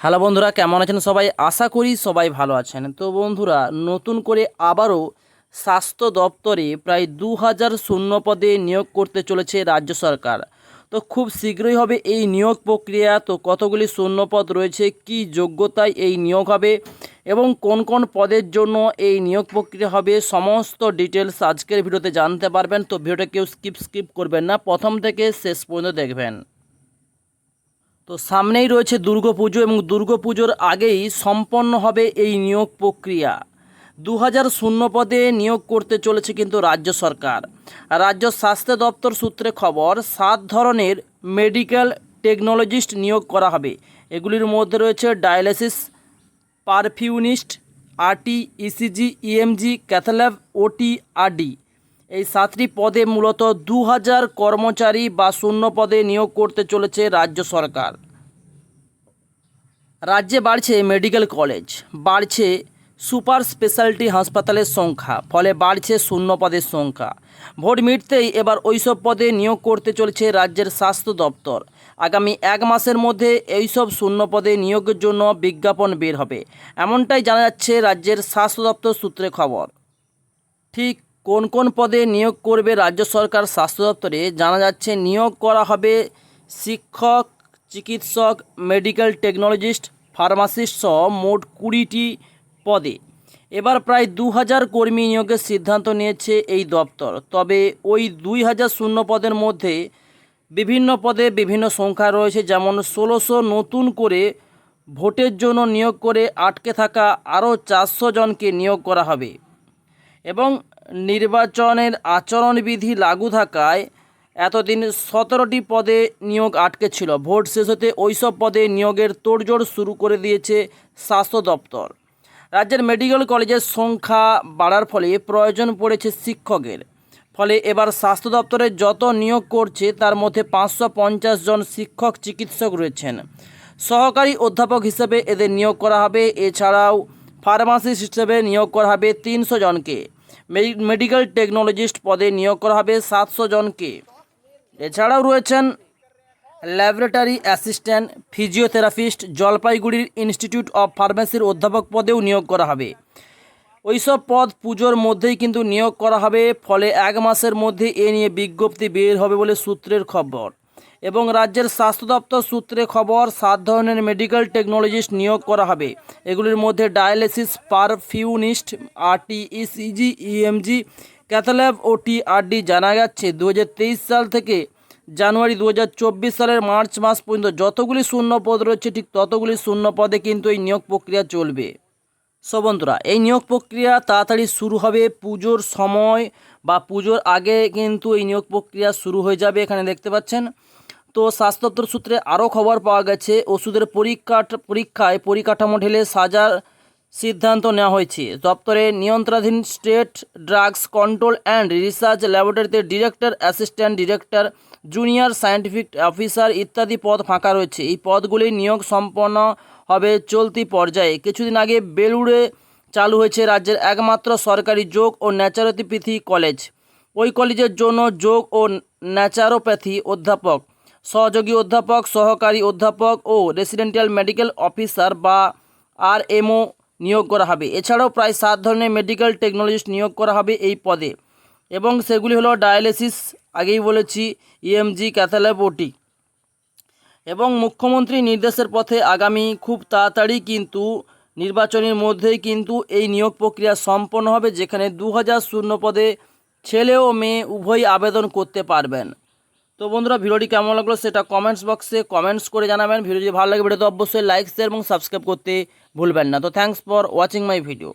Hello বন্ধুরা, কেমন আছেন সবাই? আশা করি সবাই ভালো আছেন। তো বন্ধুরা, নতুন করে আবারও স্বাস্থ্য দপ্তরে প্রায় দু হাজার শূন্য পদে নিয়োগ করতে চলেছে রাজ্য সরকার। তো খুব শীঘ্রই হবে এই নিয়োগ প্রক্রিয়া। তো কতগুলি শূন্য পদ রয়েছে, কি যোগ্যতায় এই নিয়োগ হবে এবং কোন কোন পদের জন্য এই নিয়োগ প্রক্রিয়া হবে, সমস্ত ডিটেলস আজকের ভিডিওতে জানতে পারবেন। তো ভিডিওটা কেউ স্কিপ স্কিপ করবেন না। প্রথম থেকে শেষ পর্যন্ত দেখবেন। তো সামনেই রয়েছে দুর্গাপুজো এবং দুর্গাপুজোর আগেই সম্পন্ন হবে এই নিয়োগ প্রক্রিয়া। দু হাজার শূন্য পদে নিয়োগ করতে চলেছে কিন্তু রাজ্য সরকার। রাজ্য স্বাস্থ্য দপ্তর সূত্রে খবর, সাত ধরনের মেডিকেল টেকনোলজিস্ট নিয়োগ করা হবে। এগুলির মধ্যে রয়েছে dialysis perfusionist RT ECG EMG, cath lab OT RD এই সাতটি পদে মূলত দু হাজার কর্মচারী বা শূন্য পদে নিয়োগ করতে চলেছে রাজ্য সরকার। রাজ্যে বাড়ছে মেডিকেল কলেজ, বাড়ছে সুপার স্পেশালিটি হাসপাতালের সংখ্যা, ফলে বাড়ছে শূন্য পদের সংখ্যা। ভোট মিটতেই এবার ওইসব পদে নিয়োগ করতে চলেছে রাজ্যের স্বাস্থ্য দপ্তর। আগামী এক মাসের মধ্যে এইসব শূন্য পদে নিয়োগের জন্য বিজ্ঞাপন বের হবে। এমনটাই জানা যাচ্ছে রাজ্যের স্বাস্থ্য দপ্তর সূত্রে খবর। ঠিক কোন কোন পদে নিয়োগ করবে রাজ্য সরকার স্বাস্থ্য দপ্তরে? জানা যাচ্ছে নিয়োগ করা হবে শিক্ষক, চিকিৎসক, মেডিকেল টেকনোলজিস্ট, ফার্মাসিস্ট সহ মোট কুড়িটি পদে। এবার প্রায় দু হাজার কর্মী নিয়োগের সিদ্ধান্ত নিয়েছে এই দপ্তর। তবে ওই দুই হাজার শূন্য পদের মধ্যে বিভিন্ন পদে বিভিন্ন সংখ্যা রয়েছে, যেমন ষোলোশো নতুন করে ভোটের জন্য নিয়োগ করে আটকে থাকা আরও চারশো জনকে নিয়োগ করা হবে। এবং নির্বাচনের আচরণবিধি লাগু থাকায় এতদিন সতেরোটি পদে নিয়োগ আটকে ছিল। ভোট শেষ হতে ওইসব পদে নিয়োগের তোড়জোড় শুরু করে দিয়েছে স্বাস্থ্য দপ্তর। রাজ্যের মেডিকেল কলেজের সংখ্যা বাড়ার ফলে প্রয়োজন পড়েছে শিক্ষকের। ফলে এবার স্বাস্থ্য দপ্তরে যত নিয়োগ করছে, তার মধ্যে পাঁচশো পঞ্চাশ জন শিক্ষক চিকিৎসক রয়েছেন। সহকারী অধ্যাপক হিসেবে এদের নিয়োগ করা হবে। এছাড়াও ফার্মাসিস্ট হিসেবে নিয়োগ করা হবে তিনশো জনকে। মেডিকেল টেকনোলজিস্ট পদে নিয়োগ করা হবে সাতশো জনকে। এছাড়াও রয়েছেন ল্যাবরেটরি অ্যাসিস্ট্যান্ট, ফিজিওথেরাপিস্ট, জলপাইগুড়ির ইনস্টিটিউট অফ ফার্মেসির অধ্যাপক পদেও নিয়োগ করা হবে। ওইসব পদ পুজোর মধ্যেই কিন্তু নিয়োগ করা হবে, ফলে এক মাসের মধ্যে এ নিয়ে বিজ্ঞপ্তি বের হবে বলে সূত্রের খবর। এবং রাজ্যের স্বাস্থ্য দপ্তর সূত্রে খবর, সাত ধরনের মেডিকেল টেকনোলজিস্ট নিয়োগ করা হবে। এগুলির মধ্যে dialysis perfusionist RT ECG EMG cath lab ও টিআরডি জানা যাচ্ছে। দু হাজার তেইশ সাল থেকে জানুয়ারি দু হাজার চব্বিশ সালের মার্চ মাস পর্যন্ত যতগুলি শূন্য পদ রয়েছে, ঠিক ততগুলি শূন্য পদে কিন্তু এই নিয়োগ প্রক্রিয়া চলবে। সো বন্ধুরা, এই নিয়োগ প্রক্রিয়া তাড়াতাড়ি শুরু হবে। পুজোর সময় বা পুজোর আগে কিন্তু এই নিয়োগ প্রক্রিয়া শুরু হয়ে যাবে। এখানে দেখতে পাচ্ছেন তো স্বাস্থ্য দপ্তর সূত্রে আরও খবর পাওয়া গেছে, ওষুধের পরীক্ষা পরীক্ষায় পরিকাঠামো ঢেলে সাজার সিদ্ধান্ত নেওয়া হয়েছে। দপ্তরে নিয়ন্ত্রণাধীন state drugs control and research ল্যাবরেটরিতে director, assistant director, junior scientific officer ইত্যাদি পদ ফাঁকা রয়েছে। এই পদগুলি নিয়োগ সম্পন্ন হবে চলতি পর্যায়ে। কিছুদিন আগে বেলুড়ে চালু হয়েছে রাজ্যের একমাত্র সরকারি যোগ ও ন্যাচারোপ্যাথি কলেজ। ওই কলেজের জন্য যোগ ও ন্যাচারোপ্যাথি অধ্যাপক সহযোগী অধ্যাপক, সহকারী অধ্যাপক ও রেসিডেন্টাল মেডিকেল অফিসার বা আর এমও নিয়োগ করা হবে। এছাড়াও প্রায় সাত ধরনের মেডিকেল টেকনোলজিস্ট নিয়োগ করা হবে এই পদে। এবং সেগুলি হলো ডায়ালিসিস আগেই বলেছি ইএমজি ক্যাথাল্যাব এবং মুখ্যমন্ত্রী নির্দেশের পথে আগামী খুব তাড়াতাড়ি কিন্তু নির্বাচনের মধ্যেই কিন্তু এই নিয়োগ প্রক্রিয়া সম্পন্ন হবে, যেখানে দু হাজার শূন্য পদে ছেলে ও মেয়ে উভয়ই আবেদন করতে পারবেন। তো বন্ধুরা, ভিডিওটি কেমন লাগল সেটা কমেন্টস বক্সে কমেন্টস করে জানাবেন। ভিডিও যদি ভালো লাগে ভিডিও তো অবশ্যই লাইক শেয়ার এবং সাবস্ক্রাইব করতে ভুলবেন না। তো thanks for watching my video